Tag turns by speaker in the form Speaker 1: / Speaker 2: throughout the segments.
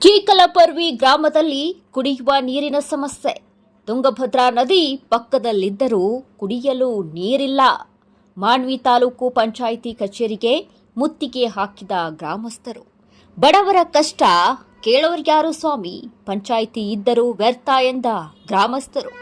Speaker 1: ಚೀಕಲಪರ್ವಿ ಗ್ರಾಮದಲ್ಲಿ ಕುಡಿಯುವ ನೀರಿನ ಸಮಸ್ಯೆ. ತುಂಗಭದ್ರಾ ನದಿ ಪಕ್ಕದಲ್ಲಿದ್ದರೂ ಕುಡಿಯಲು ನೀರಿಲ್ಲ. ಮಾನ್ವಿ ತಾಲೂಕು ಪಂಚಾಯಿತಿ ಕಚೇರಿಗೆ ಮುತ್ತಿಗೆ ಹಾಕಿದ ಗ್ರಾಮಸ್ಥರು. ಬಡವರ ಕಷ್ಟ ಕೇಳೋರ್ಯಾರು ಸ್ವಾಮಿ? ಪಂಚಾಯಿತಿ ಇದ್ದರೂ ವ್ಯರ್ಥ ಎಂದ ಗ್ರಾಮಸ್ಥರು.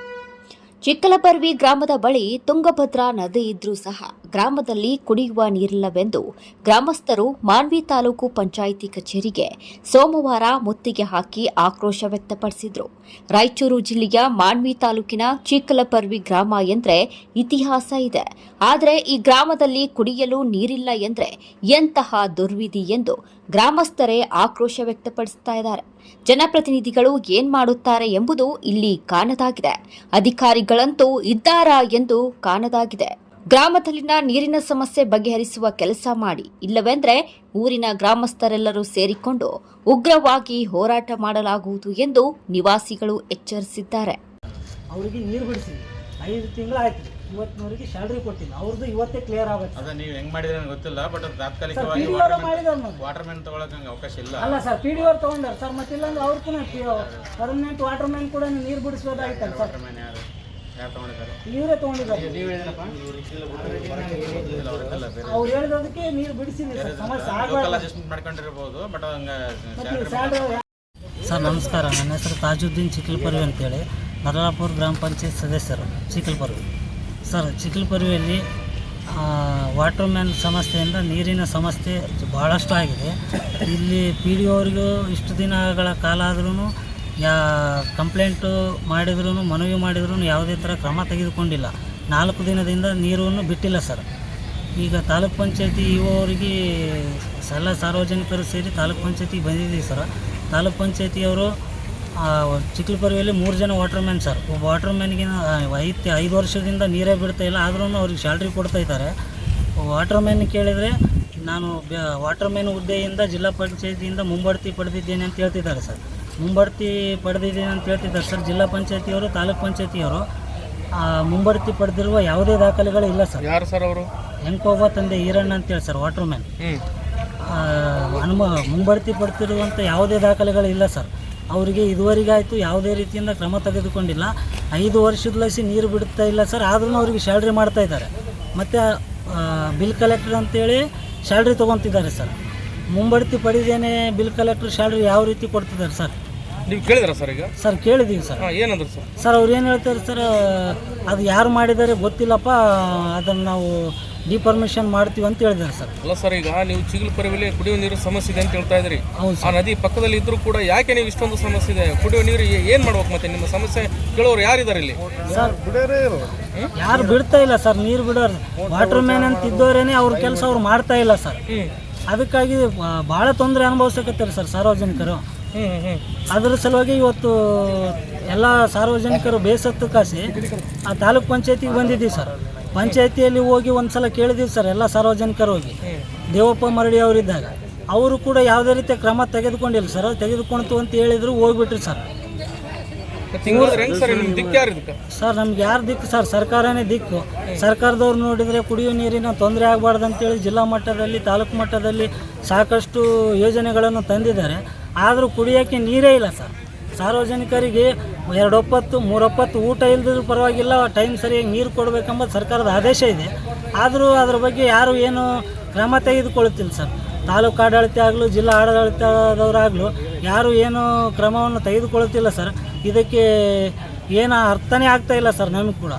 Speaker 1: ಚಿಕ್ಕಲಪರ್ವಿ ಗ್ರಾಮದ ಬಳಿ ತುಂಗಭದ್ರಾ ನದಿ ಇದ್ರೂ ಸಹ ಗ್ರಾಮದಲ್ಲಿ ಕುಡಿಯುವ ನೀರಿಲ್ಲವೆಂದು ಗ್ರಾಮಸ್ಥರು ಮಾನ್ವಿ ತಾಲೂಕು ಪಂಚಾಯಿತಿ ಕಚೇರಿಗೆ ಸೋಮವಾರ ಮುತ್ತಿಗೆ ಹಾಕಿ ಆಕ್ರೋಶ ವ್ಯಕ್ತಪಡಿಸಿದರು. ರಾಯಚೂರು ಜಿಲ್ಲೆಯ ಮಾನ್ವಿ ತಾಲೂಕಿನ ಚಿಕ್ಕಲಪರ್ವಿ ಗ್ರಾಮ ಎಂದರೆ ಇತಿಹಾಸ ಇದೆ. ಆದರೆ ಈ ಗ್ರಾಮದಲ್ಲಿ ಕುಡಿಯಲು ನೀರಿಲ್ಲ ಎಂದರೆ ಎಂತಹ ದುರ್ವಿಧಿ ಎಂದು ಗ್ರಾಮಸ್ಥರೇ ಆಕ್ರೋಶ ವ್ಯಕ್ತಪಡಿಸ್ತಾ ಇದ್ದಾರೆ. ಜನಪ್ರತಿನಿಧಿಗಳು ಏನ್ ಮಾಡುತ್ತಾರೆ ಎಂಬುದು ಇಲ್ಲಿ ಕಾಣದಾಗಿದೆ. ಅಧಿಕಾರಿಗಳಂತೂ ಇದ್ದಾರಾ ಎಂದು ಕಾಣದಾಗಿದೆ. ಗ್ರಾಮದಲ್ಲಿನ ನೀರಿನ ಸಮಸ್ಯೆ ಬಗೆಹರಿಸುವ ಕೆಲಸ ಮಾಡಿ. ಇಲ್ಲವೆಂದ್ರೆ ಊರಿನ ಗ್ರಾಮಸ್ಥರೆಲ್ಲರೂ ಸೇರಿಕೊಂಡು ಉಗ್ರವಾಗಿ ಹೋರಾಟ ಮಾಡಲಾಗುವುದು ಎಂದು ನಿವಾಸಿಗಳು ಎಚ್ಚರಿಸಿದ್ದಾರೆ.
Speaker 2: ಅವರಿಗೆ ನೀರು ಬಿಡಿಸಿ. ಐದು ತಿಂಗಳಾಯ್ತು ಇವತ್ತಿನವರಿಗೆ ಸ್ಯಾಲ್ರಿ ಕೊಟ್ಟಿಲ್ಲ. ಅವ್ರದ್ದು ಇವತ್ತೇ ಕ್ಲಿಯರ್ ಆಗುತ್ತೆ.
Speaker 3: ಅದ ನೀವು ಹೆಂಗ್ ಮಾಡಿದ್ರೆ ನನಗೆ ಗೊತ್ತಿಲ್ಲ ಬಟ್ ಅದು ತಾತ್ಕಾಲಿಕವಾಗಿ ವಾಟರ್ ಮ್ಯಾನ್ ತಗೊಳಕ್ ನಂಗೆ ಅವಕಾಶ ಇಲ್ಲ.
Speaker 2: ಅಲ್ಲ ಸರ್ ಪಿ ಡಿ ಅವ್ರು ತೊಗೊಂಡಾರೆ. ಸರ್ ಮತ್ತಿಲ್ಲ ಅಂದ್ರೆ ಅವ್ರ ಕೂಡ ಪರ್ಮನೆಂಟ್ ವಾಟರ್ ಮ್ಯಾನ್ ಕೂಡ ನೀರು ಬಿಡಿಸೋದಾಯ್ತಲ್ಲ ಸರ್
Speaker 3: ವಾಟರ್ ಮ್ಯಾನ್ ಯಾರು? ತಗೊಂಡಿದ್ದಾರೆ? ಬೇರೆ
Speaker 2: ಅವ್ರು ಹೇಳಿದದಕ್ಕೆ ನೀರು ಬಿಡಿಸಿ ಸರ್. ನಮಸ್ಕಾರ. ನನ್ನ ಹೆಸರು ತಾಜುದ್ದೀನ್ ಚಿಕ್ಕಲ್ಪರ್ವಿ ಅಂತೇಳಿ. ನರಳಾಪುರ ಗ್ರಾಮ ಪಂಚಾಯತ್ ಸದಸ್ಯರು ಚಿಕ್ಕಲ್ಪರ್ವಿ. ಸರ್ ಚಿಕ್ಕಲ್ಪರ್ವಿಯಲ್ಲಿ ವಾಟರ್ ಮ್ಯಾನ್ ಸಮಸ್ಯೆಯಿಂದ ನೀರಿನ ಸಮಸ್ಯೆ ಭಾಳಷ್ಟು ಆಗಿದೆ. ಇಲ್ಲಿ ಪಿ ಡಿ ಅವರಿಗೂ ಇಷ್ಟು ದಿನಗಳ ಕಾಲ ಆದ್ರೂ ಯಾ ಕಂಪ್ಲೇಂಟು ಮಾಡಿದ್ರು ಮನವಿ ಮಾಡಿದ್ರು ಯಾವುದೇ ಥರ ಕ್ರಮ ತೆಗೆದುಕೊಂಡಿಲ್ಲ. ನಾಲ್ಕು ದಿನದಿಂದ ನೀರನ್ನು ಬಿಟ್ಟಿಲ್ಲ ಸರ್. ಈಗ ತಾಲೂಕ್ ಪಂಚಾಯತಿ ಇವರಿಗೆ ಎಲ್ಲ ಸಾರ್ವಜನಿಕರು ಸೇರಿ ತಾಲೂಕ್ ಪಂಚಾಯತಿಗೆ ಬಂದಿದ್ದೀವಿ ಸರ್. ತಾಲೂಕ್ ಪಂಚಾಯತಿಯವರು ಚಿಕ್ಕಲಪುರಿಯಲ್ಲಿ ಮೂರು ಜನ ವಾಟರ್ ಮ್ಯಾನ್ ಸರ್. ಒಬ್ಬ ವಾಟರ್ ಮ್ಯಾನ್ಗೆ ಐದು ಐದು ವರ್ಷದಿಂದ ನೀರೇ ಬಿಡ್ತಾ ಇಲ್ಲ. ಆದ್ರೂ ಅವ್ರಿಗೆ ಸ್ಯಾಲ್ರಿ ಕೊಡ್ತಾ ಇದ್ದಾರೆ. ವಾಟರ್ ಮ್ಯಾನ್ ಕೇಳಿದರೆ, ನಾನು ವಾಟರ್ ಮ್ಯಾನ್ ಹುದ್ದೆಯಿಂದ ಜಿಲ್ಲಾ ಪಂಚಾಯತಿಯಿಂದ ಮುಂಬಡ್ತಿ ಪಡೆದಿದ್ದೇನೆ ಅಂತ ಹೇಳ್ತಿದ್ದಾರೆ ಸರ್. ಮುಂಬಡ್ತಿ ಪಡೆದಿದ್ದೀನಿ ಅಂತ ಹೇಳ್ತಿದ್ದಾರೆ ಸರ್. ಜಿಲ್ಲಾ ಪಂಚಾಯತಿಯವರು ತಾಲೂಕ್ ಪಂಚಾಯತಿಯವರು ಮುಂಬಡ್ತಿ ಪಡೆದಿರುವ ಯಾವುದೇ ದಾಖಲೆಗಳು ಇಲ್ಲ ಸರ್.
Speaker 4: ಯಾರು ಸರ್ ಅವರು?
Speaker 2: ಹೆಂಕೋಬ ತಂದೆ ಈರಣ್ಣ ಅಂತೇಳಿ ಸರ್ ವಾಟರ್ ಮ್ಯಾನ್ ಅನುಮ ಮುಂಬಡ್ತಿ ಪಡ್ತಿರುವಂಥ ಯಾವುದೇ ದಾಖಲೆಗಳು ಇಲ್ಲ ಸರ್. ಅವರಿಗೆ ಇದುವರೆಗೆ ಆಯಿತು ಯಾವುದೇ ರೀತಿಯಿಂದ ಕ್ರಮ ತೆಗೆದುಕೊಂಡಿಲ್ಲ. ಐದು ವರ್ಷದ ಲಸಿ ನೀರು ಬಿಡ್ತಾ ಇಲ್ಲ ಸರ್. ಆದ್ರೂ ಅವರಿಗೆ ಸ್ಯಾಲ್ರಿ ಮಾಡ್ತಾ ಇದ್ದಾರೆ. ಮತ್ತು ಬಿಲ್ ಕಲೆಕ್ಟರ್ ಅಂತೇಳಿ ಸ್ಯಾಲ್ರಿ ತೊಗೊತಿದ್ದಾರೆ ಸರ್. ಮುಂಬಡ್ತಿ ಪಡೆದೇನೆ ಬಿಲ್ ಕಲೆಕ್ಟರ್ ಸ್ಯಾಲ್ರಿ ಯಾವ ರೀತಿ ಕೊಡ್ತಿದ್ದಾರೆ ಸರ್?
Speaker 4: ನೀವು ಕೇಳಿದ್ರ ಸರ್ ಈಗ?
Speaker 2: ಸರ್ ಕೇಳಿದ್ದೀವಿ ಸರ್.
Speaker 4: ಹಾಂ ಏನಂದ್ರು ಸರ್?
Speaker 2: ಸರ್ ಅವ್ರು ಏನು ಹೇಳ್ತಾರೆ ಸರ್ ಅದು ಯಾರು ಮಾಡಿದ್ದಾರೆ ಗೊತ್ತಿಲ್ಲಪ್ಪ ಅದನ್ನು ನಾವು ಡಿಪರ್ಮಿಷನ್ ಮಾಡ್ತೀವಿ ಅಂತ ಹೇಳಿದ್ದಾರೆ ಸರ್.
Speaker 4: ಅಲ್ಲ ಸರ್ ಈಗ ನೀವು ಚಿಗಲ್ಪರಿಯಲ್ಲಿ ಕುಡಿಯುವ ನೀರು ಸಮಸ್ಯೆ ಇದೆ ಅಂತ ಹೇಳ್ತಾ ಇದ್ರಿ.
Speaker 2: ಹೌದು
Speaker 4: ಆ ನದಿ ಪಕ್ಕದಲ್ಲಿ ಇದ್ರೂ ಕೂಡ ಯಾಕೆ ನೀವು ಇಷ್ಟೊಂದು ಸಮಸ್ಯೆ ಇದೆ? ಕುಡಿಯುವ ನೀರು ಏನು ಮಾಡ್ಬೇಕು ಮತ್ತೆ? ನಿಮ್ಮ ಸಮಸ್ಯೆ ಕೇಳೋರು ಯಾರಿದ್ದಾರೆ ಇಲ್ಲಿ?
Speaker 2: ಸರ್ ಯಾರು ಬಿಡ್ತಾ ಇಲ್ಲ ಸರ್ ನೀರು ಬಿಡೋರು. ವಾಟರ್ ಮ್ಯಾನ್ ಅಂತ ಇದ್ದವರೇನೆ ಅವ್ರ ಕೆಲಸ ಅವ್ರು ಮಾಡ್ತಾ ಇಲ್ಲ ಸರ್. ಅದಕ್ಕಾಗಿ ಭಾಳ ತೊಂದರೆ ಅನುಭವಿಸಕತ್ತಾರೆ ಸರ್ ಸಾರ್ವಜನಿಕರು. ಅದ್ರ ಸಲುವಾಗಿ ಇವತ್ತು ಎಲ್ಲ ಸಾರ್ವಜನಿಕರು ಬೇಸತ್ತು ಕಾಸಿ ಆ ತಾಲೂಕ್ ಪಂಚಾಯತಿಗೆ ಬಂದಿದ್ದೀವಿ ಸರ್. ಪಂಚಾಯತಿಯಲ್ಲಿ ಹೋಗಿ ಒಂದ್ಸಲ ಕೇಳಿದ್ದೀವಿ ಸರ್ ಎಲ್ಲ ಸಾರ್ವಜನಿಕರು ಹೋಗಿ. ದೇವಪ್ಪ ಮರಡಿ ಅವರಿದ್ದಾಗ. ಅವರು ಕೂಡ ಯಾವುದೇ ರೀತಿಯ ಕ್ರಮ ತೆಗೆದುಕೊಂಡಿಲ್ಲ ಸರ್ ತೆಗೆದುಕೊಳ್ತು ಅಂತ ಹೇಳಿದ್ರು ಹೋಗ್ಬಿಟ್ರಿ ಸರ್.
Speaker 4: ಸರ್
Speaker 2: ನಮ್ಗೆ ಯಾರು ದಿಕ್ಕು ಸರ್? ಸರ್ಕಾರನೇ ದಿಕ್ಕು. ಸರ್ಕಾರದವ್ರು ನೋಡಿದರೆ ಕುಡಿಯೋ ನೀರಿನ ತೊಂದರೆ ಆಗಬಾರ್ದು ಅಂತೇಳಿ ಜಿಲ್ಲಾ ಮಟ್ಟದಲ್ಲಿ ತಾಲೂಕು ಮಟ್ಟದಲ್ಲಿ ಸಾಕಷ್ಟು ಯೋಜನೆಗಳನ್ನು ತಂದಿದ್ದಾರೆ. ಆದರೂ ಕುಡಿಯೋಕ್ಕೆ ನೀರೇ ಇಲ್ಲ ಸರ್. ಸಾರ್ವಜನಿಕರಿಗೆ ಎರಡು ಒಪ್ಪತ್ತು ಮೂರೊಪ್ಪತ್ತು ಊಟ ಇಲ್ಲದಿದ್ರೂ ಪರವಾಗಿಲ್ಲ ಟೈಮ್ ಸರಿಯಾಗಿ ನೀರು ಕೊಡಬೇಕೆಂಬ ಸರ್ಕಾರದ ಆದೇಶ ಇದೆ. ಆದರೂ ಅದ್ರ ಬಗ್ಗೆ ಯಾರು ಏನು ಕ್ರಮ ತೆಗೆದುಕೊಳ್ಳುತ್ತಿಲ್ಲ ಸರ್. ತಾಲೂಕು ಆಡಳಿತ ಆಗಲೂ, ಜಿಲ್ಲಾ ಆಡಳಿತದವರಾಗಲೂ ಯಾರು ಏನು ಕ್ರಮವನ್ನು ತೆಗೆದುಕೊಳ್ಳುತ್ತಿಲ್ಲ ಸರ್. ಇದಕ್ಕೆ ಏನು ಅರ್ಥನೇ ಆಗ್ತಾ ಇಲ್ಲ ಸರ್ ನಮಗೆ ಕೂಡ.